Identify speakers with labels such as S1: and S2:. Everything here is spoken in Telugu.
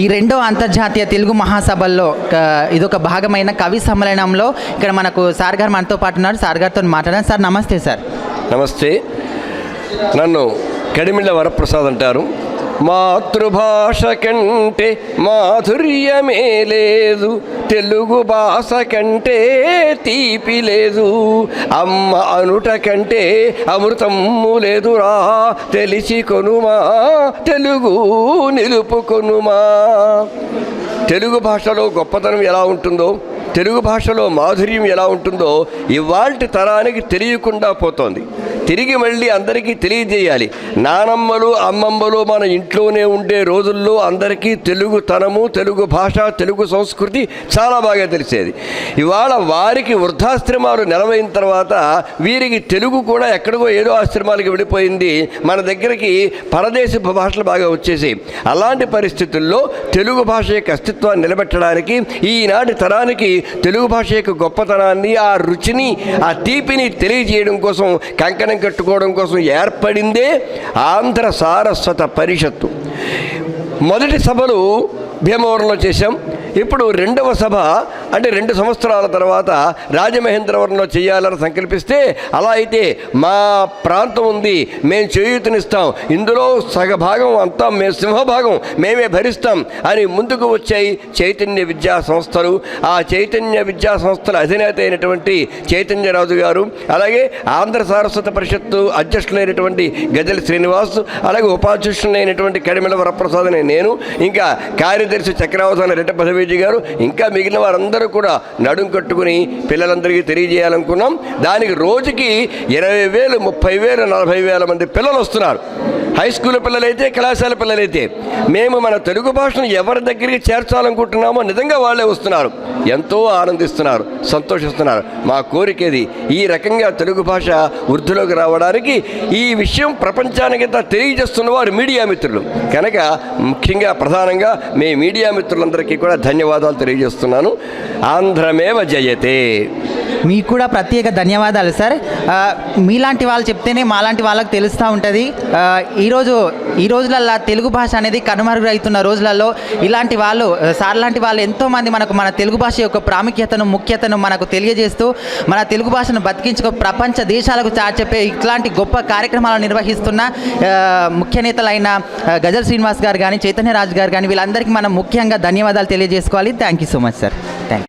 S1: ఈ రెండో అంతర్జాతీయ తెలుగు మహాసభల్లో ఇదొక భాగమైన కవి సమ్మేళనంలో ఇక్కడ మనకు సార్ గారు మనతో పాటు ఉన్నారు. సార్ గారితో మాట్లాడారు సార్ నమస్తే సార్.
S2: నమస్తే. నన్ను కడిమిళ్ళ వరప్రసాద్ అంటారు. మాతృభాష కంటే మాధుర్యమే లేదు తెలుగు భాష కంటే తీపి లేదు అమ్మ అనుట కంటే అమృతము లేదురా తెలిసి కొనుమా తెలుగు నిలుపుకొనుమా. తెలుగు భాషలో గొప్పతనం ఎలా ఉంటుందో తెలుగు భాషలో మాధుర్యం ఎలా ఉంటుందో ఇవాల్టి తరానికి తెలియకుండా పోతోంది. తిరిగి మళ్ళీ అందరికీ తెలియజేయాలి. నానమ్మలు అమ్మమ్మలు మన ఇంట్లోనే ఉండే రోజుల్లో అందరికీ తెలుగు తనము తెలుగు భాష తెలుగు సంస్కృతి చాలా బాగా తెలిసేది. ఇవాళ వారికి వృద్ధాశ్రమాలు నెలవైన తర్వాత వీరికి తెలుగు కూడా ఎక్కడికో ఏదో ఆశ్రమాలకి వెళ్ళిపోయింది. మన దగ్గరికి పరదేశ భాషలు బాగా వచ్చేసి అలాంటి పరిస్థితుల్లో తెలుగు భాష యొక్క అస్తిత్వాన్ని నిలబెట్టడానికి ఈనాటి తరానికి తెలుగు భాష యొక్క గొప్పతనాన్ని ఆ రుచిని ఆ తీపిని తెలియజేయడం కోసం కంకణం కట్టుకోవడం కోసం ఏర్పడిందే ఆంధ్ర సారస్వత పరిషత్తు. మొదటి సభలు భీమవరంలో చేశాం. ఇప్పుడు రెండవ సభ అంటే రెండు సంవత్సరాల తర్వాత రాజమహేంద్రవరంలో చేయాలని సంకల్పిస్తే అలా అయితే మా ప్రాంతం ఉంది మేము చేయూతనిస్తాం. ఇందులో సగభాగం అంతా మేము సింహభాగం మేమే భరిస్తాం అని ముందుకు వచ్చాయి చైతన్య విద్యా సంస్థలు. ఆ చైతన్య విద్యా సంస్థల అధినేత అయినటువంటి చైతన్యరాజు గారు అలాగే ఆంధ్ర సారస్వత పరిషత్తు అధ్యక్షులైనటువంటి గజల్ శ్రీనివాస్ అలాగే ఉపాధ్యక్షులైనటువంటి కడిమెల వరప్రసాద్ అనే నేను ఇంకా కార్యదర్శి చక్రవర్తి రెడ్డ పదవేజీ గారు ఇంకా మిగిలిన వారందరూ కూడా నడుం కట్టుకుని పిల్లలందరికీ తెలియజేయాలనుకున్నాం. దానికి రోజుకి ఇరవై వేలు ముప్పై వేలు నలభై వేల మంది పిల్లలు వస్తున్నారు. హై స్కూల్ పిల్లలైతే కళాశాల పిల్లలైతే మేము మన తెలుగు భాషను ఎవరి దగ్గరికి చేర్చాలనుకుంటున్నామో నిజంగా వాళ్ళే వస్తున్నారు. ఎంతో ఆనందిస్తున్నారు సంతోషిస్తున్నారు. మా కోరికేది ఈ రకంగా తెలుగు భాష వృద్ధిలోకి రావడానికి ఈ విషయం ప్రపంచానికంతా తెలియజేస్తున్న వారు మీడియా మిత్రులు. కనుక ముఖ్యంగా ప్రధానంగా మీ మీడియా మిత్రులందరికీ కూడా ధన్యవాదాలు తెలియజేస్తున్నాను. ఆంధ్రమేవ జయతే.
S1: మీకు కూడా ప్రత్యేక ధన్యవాదాలు సార్. మీలాంటి వాళ్ళు చెప్తేనే మాలాంటి వాళ్ళకి తెలుస్తూ ఉంటుంది. ఈరోజు ఈ రోజులల్లో తెలుగు భాష అనేది కనుమరుగవుతున్న రోజులలో ఇలాంటి వాళ్ళు సార్ లాంటి వాళ్ళు ఎంతోమంది మనకు మన తెలుగు భాష యొక్క ప్రాముఖ్యతను ముఖ్యతను మనకు తెలియజేస్తూ మన తెలుగు భాషను బతికించుకో ప్రపంచ దేశాలకు చాచెప్పే చెప్పే ఇట్లాంటి గొప్ప కార్యక్రమాలు నిర్వహిస్తున్న ముఖ్య నేతలైన గజల్ శ్రీనివాస్ గారు కానీ చైతన్యరాజు గారు కానీ వీళ్ళందరికీ మనం ముఖ్యంగా ధన్యవాదాలు తెలియజేసుకోవాలి. Thank you so much sir thank